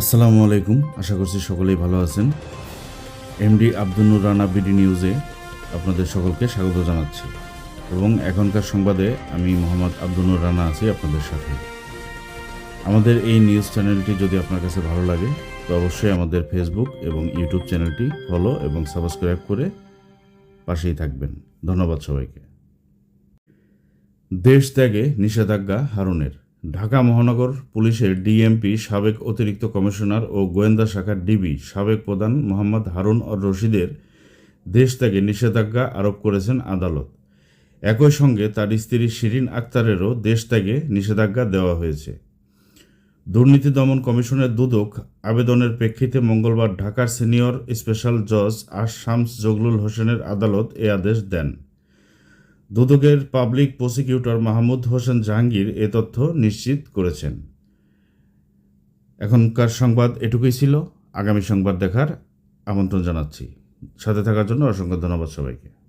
আসসালামু আলাইকুম। আশা করছি সকলেই ভালো আছেন। এমডি আব্দুল রানা, বিডি নিউজে আপনাদের সকলকে স্বাগত জানাচ্ছি। এবং এখনকার সংবাদে আমি মোহাম্মদ আব্দুল রানা আছি আপনাদের সাথে। আমাদের এই নিউজ চ্যানেলটি যদি আপনার কাছে ভালো লাগে, তো অবশ্যই আমাদের ফেসবুক এবং ইউটিউব চ্যানেলটি ফলো এবং সাবস্ক্রাইব করে পাশেই থাকবেন। ধন্যবাদ সবাইকে। দেশ ত্যাগে নিষেধাজ্ঞা হারুনের। ঢাকা মহানগর পুলিশের ডিএমপি, সাবেক অতিরিক্ত কমিশনার ও গোয়েন্দা শাখার ডিবি, সাবেক প্রধান মোহাম্মদ হারুন অর রশিদের দেশ ত্যাগে নিষেধাজ্ঞা আরোপ করেছেন আদালত। একই সঙ্গে তার স্ত্রী শিরিন আক্তারেরও দেশ ত্যাগে নিষেধাজ্ঞা দেওয়া হয়েছে। দুর্নীতি দমন কমিশনের দুদক আবেদনের প্রেক্ষিতে মঙ্গলবার ঢাকার সিনিয়র স্পেশাল জজ আর শামস জগলুল হোসেনের আদালত এ আদেশ দেন। দুদকের পাবলিক প্রসিকিউটর মাহমুদ হোসেন জাহাঙ্গীর এ তথ্য নিশ্চিত করেছেন। এখনকার সংবাদ এটুকুই ছিল। আগামী সংবাদ দেখার আমন্ত্রণ জানাচ্ছি। সাথে থাকার জন্য অসংখ্য ধন্যবাদ সবাইকে।